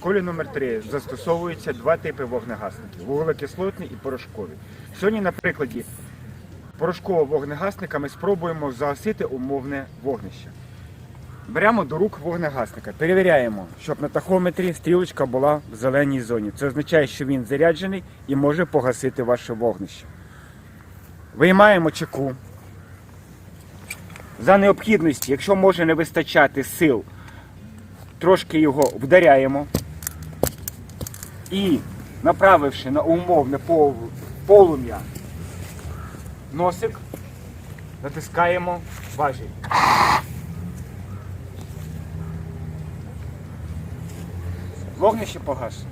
школі номер 3 застосовуються два типи вогнегасників вуглекислотний і порошковий. Сьогодні, на прикладі порошкового вогнегасника, ми спробуємо загасити умовне вогнище. Беремо до рук вогнегасника, перевіряємо, щоб на тахометрі стрілочка була в зеленій зоні. Це означає, що він заряджений і може погасити ваше вогнище. Виймаємо чеку. За необхідності, якщо може не вистачати сил, трошки його вдаряємо і, направивши на умовне полум'я носик, натискаємо важіль. Вогнище погасне.